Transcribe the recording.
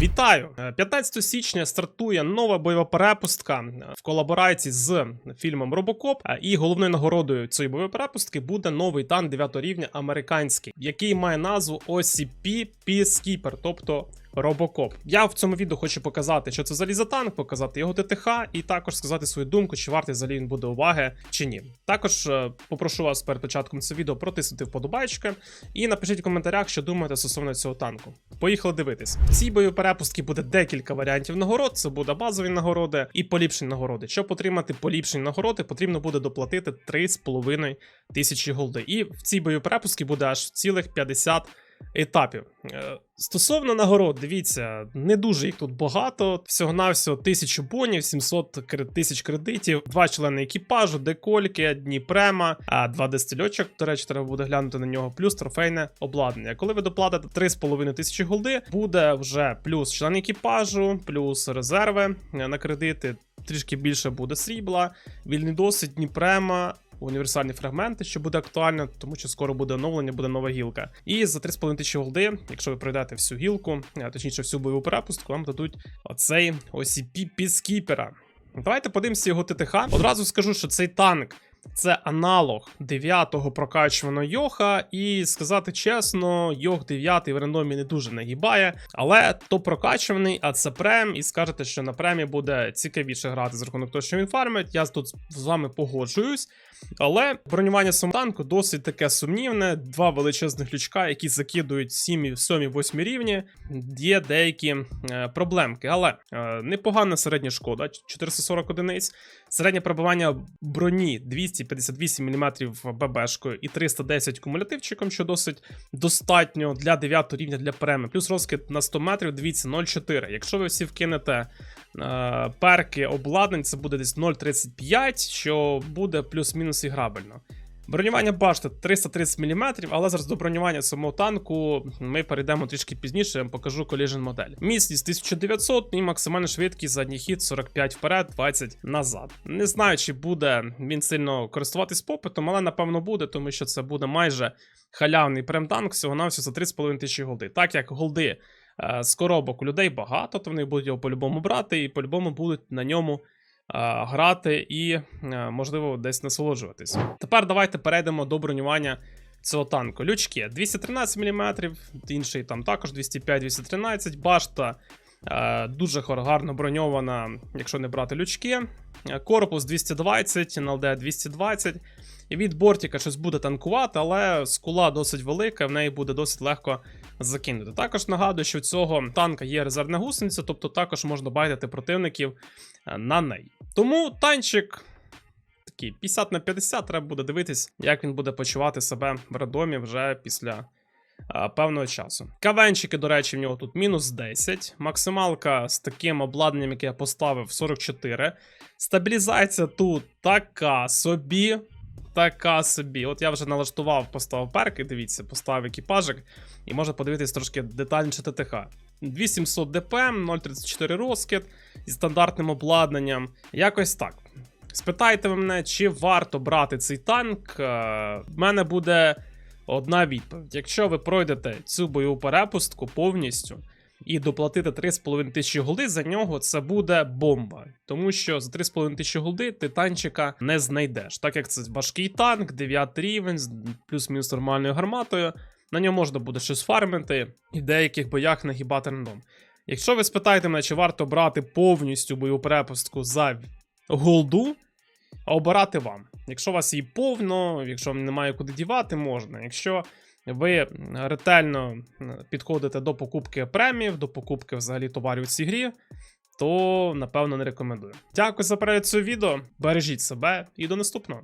Вітаю! Е, 15 січня стартує нова бойова перепустка е, в колаборації з фільмом Робокоп. Е, І головною нагородою цієї бойової перепустки буде новий танк 9 рівня американський, який має назву OCP Peacekeeper, тобто Робокоп. Я в цьому відео хочу показати, що це взагалі за танк, показати його ТТХ, і також сказати свою думку, чи вартий взагалі він буде уваги чи ні. Також е, попрошу вас перед початком цього відео протиснути вподобайки і напишіть в коментарях, що думаєте стосовно цього танку. Поїхали дивитись. В цій бойовій перепустці буде декілька варіантів нагород. Це буде базові нагороди і поліпшені нагороди. Щоб отримати поліпшені нагороди, потрібно буде доплатити 3,5 тисячі голди. І в цій бойовій перепустці буде аж цілих 50 етапів. Е, Стосовно нагород, дивіться, не дуже їх тут багато. Всього-навсього 1000 бонів, 700 тисяч кредитів, два члени екіпажу, декольки, Дніпрема, а два дистильочок. До речі, треба буде глянути на нього, плюс трофейне обладнання. Коли ви доплатите 3,5 тисячі голди, буде вже плюс член екіпажу, плюс резерви е, на кредити. Трішки більше буде срібла, вільний досвід, Дніпрема, універсальні фрагменти, що буде актуально, тому що скоро буде оновлення, буде нова гілка. І за 3,5 тисячі голди, якщо ви пройдете всю гілку, точніше всю бойову перепустку, вам дадуть оцей OCP-піскіпера. Давайте подивимося його ТТХ. Одразу скажу, що цей танк. Це аналог 9-го прокачуваного Йоха, і сказати чесно, Йох 9 в рандомі не дуже нагибає, але то прокачуваний, а це прем, і скажете, що на премі буде цікавіше грати з рахунок того, що він фармить. Я тут з вами погоджуюсь. Але бронювання самого танку досить таке сумнівне. Два величезних лючка, які закидують 7, 7, 8 рівні. Є деякі е, проблемки, але е, непогана середня шкода 440 одиниць. Середнє пробивання броні 258 мм ББшкою і 310 кумулятивчиком, що досить достатньо для 9 рівня для преми. Плюс розкид на 100 метрів, дивіться, 0,4. Якщо ви всі вкинете е, перки обладнань, це буде десь 0,35, що буде плюс-мінус іграбельно. Бронювання башти 330 мм, але зараз до бронювання самого танку ми перейдемо трішки пізніше, я вам покажу collision модель. Міцність 1900 і максимальна швидкість задній хід 45 вперед, 20 назад. Не знаю, чи буде він сильно користуватись попитом, але напевно буде, тому що це буде майже халявний прем-танк всього навсього за 3,5 тисячі голди. Так як голди е, з коробок у людей багато, то вони будуть його по-любому брати і по-любому будуть на ньому грати і, е, можливо, десь насолоджуватись. Тепер давайте перейдемо до бронювання цього танку. Лючки 213 мм, інший там також 205-213, башта. е, Дуже гарно броньована, якщо не брати лючки. Е, Корпус 220, НЛД 220. І від бортика щось буде танкувати, але скула досить велика, в неї буде досить легко закинути. Також нагадую, що у цього танка є резервна гусениця, тобто також можна байтити противників е, на неї. Тому танчик такий 50 на 50, треба буде дивитись, як він буде почувати себе в радомі вже після. е, Певного часу. Кавенчики, до речі, в нього тут мінус 10. Максималка з таким обладнанням, яке я поставив, 44. Стабілізація тут така собі. Така собі. От я вже налаштував, поставив перки, дивіться, поставив екіпажик, і можна подивитись трошки детальніше ТТХ. 2700 ДПМ, 0,34 розкид зі стандартним обладнанням. Якось так. Спитайте мене, чи варто брати цей танк. Е, В мене буде одна відповідь. Якщо ви пройдете цю бойову перепустку повністю і доплатите 3,5 тисячі голди за нього, це буде бомба. Тому що за 3,5 тисячі голди ти танчика не знайдеш. Так як це важкий танк, 9 рівень, плюс-мінус нормальною гарматою. На ньому можна буде щось фармити і в деяких боях нагибати рандом. Якщо ви спитаєте мене, чи варто брати повністю бойову перепустку за голду, обирати вам. Якщо у вас її повно, якщо немає куди дівати, можна. Якщо ви ретельно підходите до покупки премів, до покупки взагалі товарів у цій грі, то напевно не рекомендую. Дякую за перегляд цього відео. Бережіть себе і до наступного.